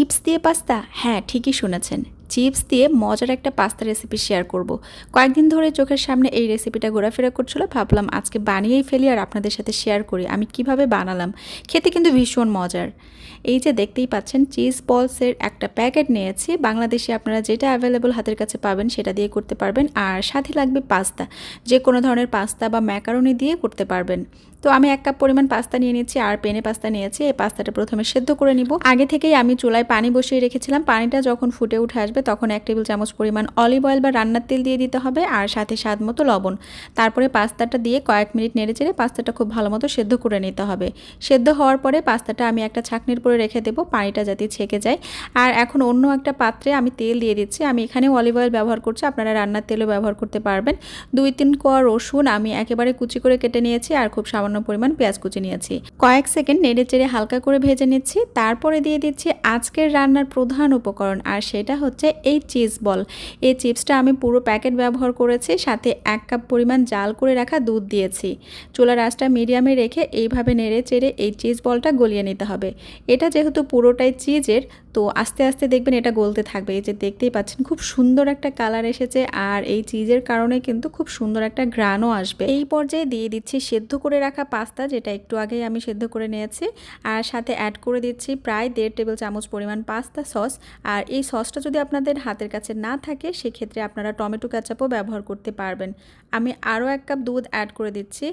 Chips দিয়ে pasta? হ্যাঁ ঠিকই শুনেছেন। চিপস দিয়ে মজার একটা পাস্তা রেসিপি শেয়ার করব। কয়েকদিন ধরে চোখের সামনে এই রেসিপিটা ঘোরাফেরা করছিল, ভাবলাম আজকে বানিয়েই ফেলি আর আপনাদের সাথে শেয়ার করি, আমি কীভাবে বানালাম? খেতে কিন্তু ভীষণ মজার। এই যে দেখতেই পাচ্ছেন চিজ বলসের একটা প্যাকেট নিয়েছি, বাংলাদেশে আপনারা যেটা অ্যাভেলেবল হাতের কাছে পাবেন সেটা দিয়ে করতে পারবেন, আর সাথে লাগবে পাস্তা। যে কোনো ধরনের পাস্তা বা ম্যাকারনি দিয়ে করতে পারবেন। তো আমি এক কাপ পরিমাণ পাস্তা নিয়ে নিচ্ছি, আর পেনে পাস্তা নিয়েছি, এই পাস্তাটা প্রথমে সেদ্ধ করে নিব। আগে থেকেই আমি চুলায় পানি বসিয়ে রেখেছিলাম, পানিটা যখন ফুটে উঠে আসবে তখন এক টেবিল চামচ পরিমাণ অলিভ অয়েল বা রান্নার তেল দিয়ে দিতে হবে আর সাথে স্বাদ মতো লবণ। তারপরে পাস্তাটা দিয়ে কয়েক মিনিট নেড়ে চেড়ে পাস্তাটা খুব ভালো মতো সেদ্ধ করে নিতে হবে। সেদ্ধ হওয়ার পরে পাস্তাটা আমি একটা ছাকনির পরে রেখে দেবো, পানিটা যাতে ছেঁকে যায়। আর এখন অন্য একটা পাত্রে আমি তেল দিয়ে দিচ্ছি। আমি এখানে অলিভ অয়েল ব্যবহার করছি, আপনারা রান্নার তেলও ব্যবহার করতে পারবেন। দুই তিন কোয়া রসুন আমি একেবারে কুচি করে কেটে নিয়েছি আর খুব সামান্য পরিমাণ পেঁয়াজ কুচি নিয়েছি। কয়েক সেকেন্ড নেড়ে চেড়ে হালকা করে ভেজে নিচ্ছি। তারপরে দিয়ে দিচ্ছি আজকের রান্নার প্রধান উপকরণ, আর সেটা হচ্ছে এই চিজ বল। এই চিপসটা আমি পুরো প্যাকেট ব্যবহার করেছি, সাথে এক কাপ পরিমাণ জাল করে রাখা দুধ দিয়েছি। চুলার আঁচটা মিডিয়ামে রেখে এইভাবে নেড়ে চেড়ে এই চিজ বলটা গলিয়ে নিতে হবে। এটা যেহেতু পুরোটাই চিজের তো আস্তে আস্তে দেখবেন এটা গলতে থাকবে। এই যে দেখতেই পাচ্ছেন, খুব সুন্দর একটা কালার এসেছে আর এই চিজের কারণে কিন্তু খুব সুন্দর একটা গ্রানও আসবে। এই পর্যায়ে দিয়ে দিচ্ছি সেদ্ধ করে রাখা পাস্তা, যেটা একটু আগেই আমি সেদ্ধ করে নিয়েছি। আর সাথে অ্যাড করে দিচ্ছি প্রায় দেড় টেবিল চামচ পরিমাণ পাস্তা সস। আর এই সসটা যদি আপনাদের হাতের কাছে না থাকে, সেক্ষেত্রে আপনারা টমেটো ক্যাচাপও ব্যবহার করতে পারবেন। আমি আরও এক কাপ দুধ অ্যাড করে দিচ্ছি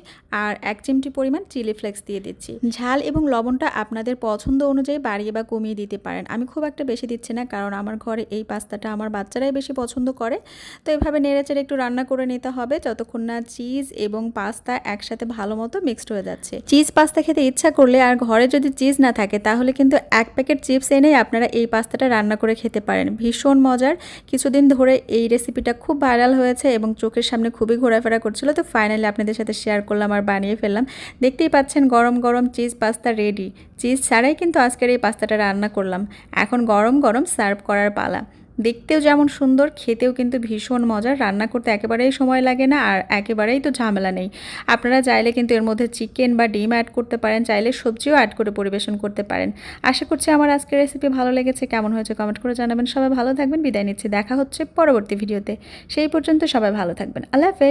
আর এক চিমটি পরিমাণ চিলি ফ্লেক্স দিয়ে দিচ্ছি। ঝাল এবং লবণটা আপনাদের পছন্দ অনুযায়ী বাড়িয়ে বা কমিয়ে দিতে পারেন। আমি খুব একটা বেশি দিচ্ছি না, কারণ আমার ঘরে এই পাস্তাটা আমার বাচ্চারাই বেশি পছন্দ করে। তো এভাবে নেড়েচেড়ে একটু রান্না করে নিতে হবে, যতক্ষণ না চিজ এবং পাস্তা একসাথে ভালো মতো মিক্সড হয়ে যাচ্ছে। চিজ পাস্তা খেতে ইচ্ছা করলে আর ঘরে যদি চিজ না থাকে, তাহলে কিন্তু এক প্যাকেট চিপস এনেই আপনারা এই পাস্তাটা রান্না করে খেতে পারেন। ভীষণ মজার। কিছুদিন ধরে এই রেসিপিটা খুব ভাইরাল হয়েছে এবং চোখের সামনে খুবই ঘোরাফেরা করছিল। তো ফাইনালি আপনাদের সাথে শেয়ার করলাম আর বানিয়ে ফেললাম। দেখতেই পাচ্ছেন গরম গরম চিজ পাস্তা রেডি। চিজ ছাড়াই কিন্তু আজকের এই পাস্তাটা রান্না করলাম। এখন গরম গরম সার্ভ করার পালা। দেখতেও যেমন সুন্দর, খেতেও কিন্তু ভীষণ মজার। রান্না করতে একেবারেই সময় লাগে না আর একেবারেই তো ঝামেলা নেই। আপনারা চাইলে কিন্তু এর মধ্যে চিকেন বা ডিম অ্যাড করতে পারেন, চাইলে সবজিও অ্যাড করে পরিবেশন করতে পারেন। আশা করছি আমার আজকের রেসিপি ভালো লেগেছে। কেমন হয়েছে কমেন্ট করে জানাবেন। সবাই ভালো থাকবেন। বিদায় নিচ্ছি। দেখা হচ্ছে পরবর্তী ভিডিওতে সেই পর্যন্ত সবাই ভালো থাকবেন। আল্লাহ হাফেজ।